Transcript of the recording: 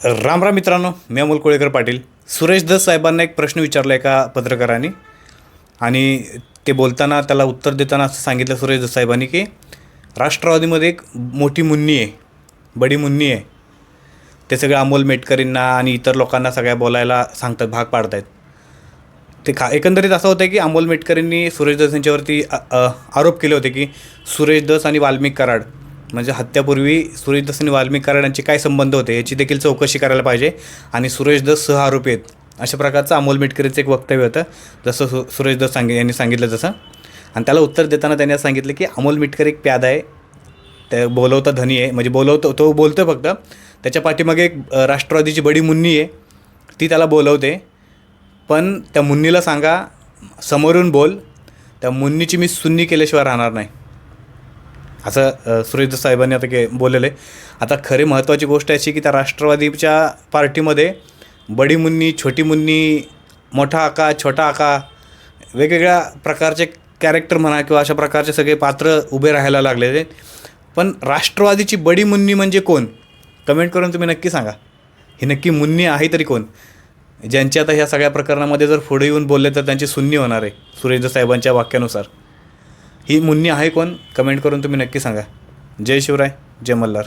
राम राम मित्रांनो मी अमोल कोळेकर पाटील. सुरेश दस साहेबांना एक प्रश्न विचारला एका पत्रकाराने. आणि ते बोलताना त्याला उत्तर देताना असं सांगितलं सुरेश दस साहेबांनी की राष्ट्रवादीमध्ये एक मोठी मुन्नी आहे बडी मुन्नी आहे. ते सगळं अमोल मेटकरींना आणि इतर लोकांना सगळ्या बोलायला सांगतात भाग पाडतायत. ते खा एकंदरीत असं होतं की अमोल मेटकरींनी सुरेश दस यांच्यावरती आरोप केले होते की सुरेश दस आणि वाल्मिक कराड म्हणजे हत्यापूर्वी सुरेश दस आणि वाल्मिक कराड यांचे काय संबंध होते याची देखील चौकशी करायला पाहिजे. आणि सुरेश दस सह आरोपी आहेत. अशा प्रकारचं अमोल मिटकरीचं एक वक्तव्य होतं. जसं सु सुरेश दस सांगे यांनी सांगितलं जसं आणि त्याला उत्तर देताना त्यांनी सांगितलं की अमोल मिटकर एक प्यादा आहे. त्या बोलवता धनी आहे. म्हणजे बोलवतो तो बोलतो फक्त. त्याच्या पाठीमागे एक राष्ट्रवादीची बडी मुन्नी आहे. ती त्याला बोलवते. पण त्या मुन्नीला सांगा समोरून बोल. त्या मुन्नीची मी सुन्नी केल्याशिवाय राहणार नाही. असं सुरेश साहेबांनी आता के बोललेलं. आहे आता खरी महत्त्वाची गोष्ट अशी की त्या राष्ट्रवादीच्या पार्टीमध्ये बडी मुन्नी छोटी मुन्नी मोठा आका छोटा आका वेगवेगळ्या प्रकारचे कॅरेक्टर म्हणा किंवा अशा प्रकारचे सगळे पात्र उभे राहायला लागलेले पण राष्ट्रवादीची बडी मुन्नी म्हणजे कोण? कमेंट करून तुम्ही नक्की सांगा. ही नक्की मुन्नी आहे तरी कोण? ज्यांची आता ह्या सगळ्या प्रकरणामध्ये जर पुढे येऊन बोलले तर त्यांची सुन्नी होणार आहे सुरेंद्र साहेबांच्या वाक्यानुसार. ही मुन्नी आहे कोण? कमेंट करून तुम्ही नक्की सांगा. जय शिवराय जय मल्हार.